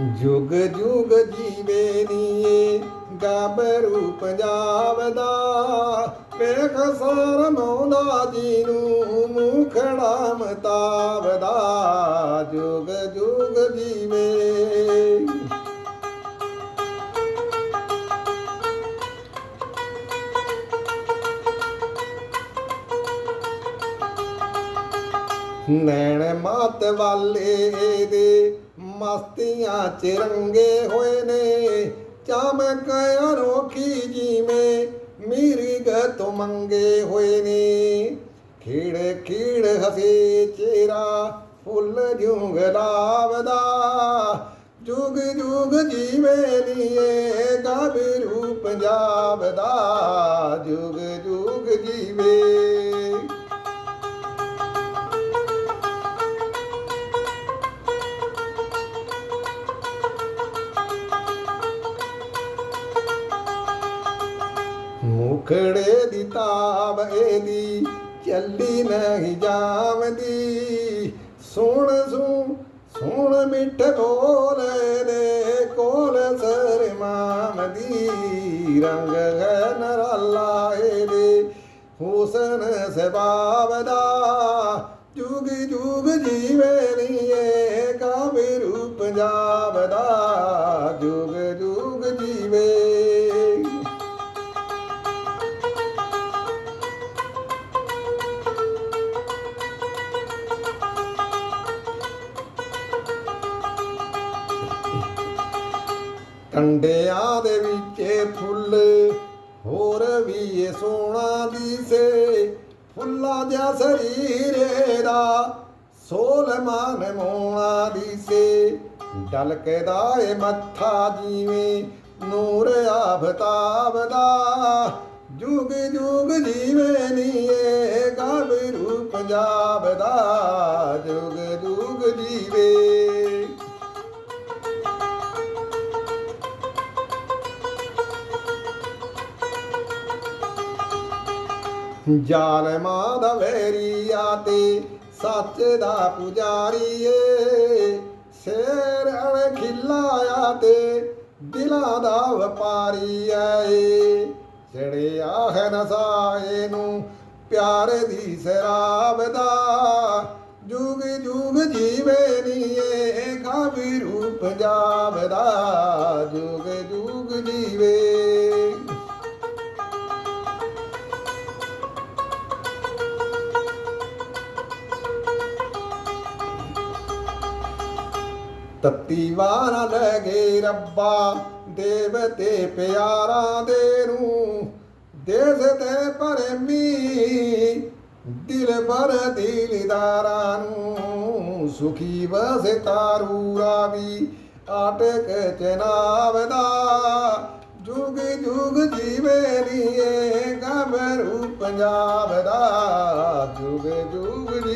ਜੁਗ ਜੁਗ ਜੀਵੇ ਨੀਏ ਗਾਬਰੂ ਪੰਜਾਬ ਦਾ ਵੇਖ ਸਾਰ ਮੌਲਾ ਜੀ ਨੂੰ ਮੁਖੜਾ ਮਤਾਵਦਾ ਜੁਗ ਜੁਗ ਜੀਵੇ। ਨੈਣ ਮਾਤ ਵਾਲੇ ਦੇ ਮਸਤੀਆਂ ਚ ਰੰਗੇ ਹੋਏ ਨੇ। ਚਮਕ ਅਨੋਖੀ ਜਿਵੇਂ ਮਿਰਗ ਤੋਂ ਮੰਗੇ ਹੋਏ ਨੇ। ਖੀੜ ਖੀੜ ਹਸੇ ਚਿਹਰਾ ਫੁੱਲ ਜੁਗ ਲਾਵਦਾ। ਜੁਗ ਜੁਗ ਜੀਵੇ ਨੀਏ ਗਾਬਰੂ ਪੰਜਾਬ ਦਾ ਜੁਗ ਜੁਗ ਜੀਵੇ ਉਖੜੇ ਦੀ ਤਾਬ ਇਹਦੀ, ਚੱਲੀ ਨਹੀਂ ਜਾਵਦੀ। ਸੁਣ ਸੁਣ ਸੁਣ ਮਿੱਠ ਬੋਲੇ ਦੇ ਕੋਲ ਸਰਮਾਮ ਦੀ ਰੰਗ ਹੈ ਨਰਾਲਾ ਇਹਦੇ, ਹੁਸਨ ਸਬਾਬ ਦਾ। ਜੁਗ ਜੁਗ ਜੀਵੇ ਨੀਏ ਕਾਬਰੂ ਪੰਜਾਬ ਦਾ ਕੰਡਿਆਂ ਦੇ ਵਿੱਚ ਫੁੱਲ, ਹੋਰ ਵੀ ਇਹ ਸੋਹਣਾ ਦਿਸੇ। ਫੁੱਲਾਂ ਜਿਹਾ ਸਰੀਰੇ ਦਾ ਸੋਲਮਾਨ ਮੋਣਾ ਦਿਸੇ। ਡਲਕਦਾ ਏ ਮੱਥਾ ਜਿਵੇਂ ਨੂਰ ਆਫਤਾਬ ਦਾ। ਜੁਗ ਜੁਗ ਜੀਵੇ ਨੀਏ ਗਾਬਰੂ ਪੰਜਾਬ ਦਾ ਜ਼ਾਲਮਾਂ ਦਾ ਵੈਰੀਆ ਤੇ ਸੱਚ ਦਾ ਪੁਜਾਰੀ ਏ ਸ਼ੇਰ ਅਣ ਖਿਲਾਇਆ ਤੇ ਦਿਲਾਂ ਦਾ ਵਪਾਰੀ ਏ। ਚੜਿਆ ਹੈ ਨਸਾਏ ਨੂੰ ਪਿਆਰ ਦੀ ਸ਼ਰਾਬ ਦਾ, ਜੁਗ ਜੁਗ ਜੀਵੇ ਨੀਏ ਗਾਬਰੂ ਰੂਪ ਦਾ ਜੁਗ ਜੁਗ ਜੀਵੇ ਤੱਤੀ ਵਾਰਾ ਗਏ ਰੱਬਾ ਦੇਵ ਤੇ ਪਿਆਰਾ ਦੇ ਨੂੰ ਦੇਸ ਤੇ ਪ੍ਰੇਮੀ ਦਿਲ ਭਰ ਦਿਲਦਾਰਾਂ ਨੂੰ। ਸੁਖੀ ਵਸੇ ਤਾਰੂ ਰਾਵੀ ਆਟਕ ਚਨਾਵ ਦਾ। ਜੁਗ ਜੁਗ ਜੀਵੇ ਲੀਏ ਗਬਰੂ ਪੰਜਾਬ ਦਾ। ਜੁਗ ਜੁਗ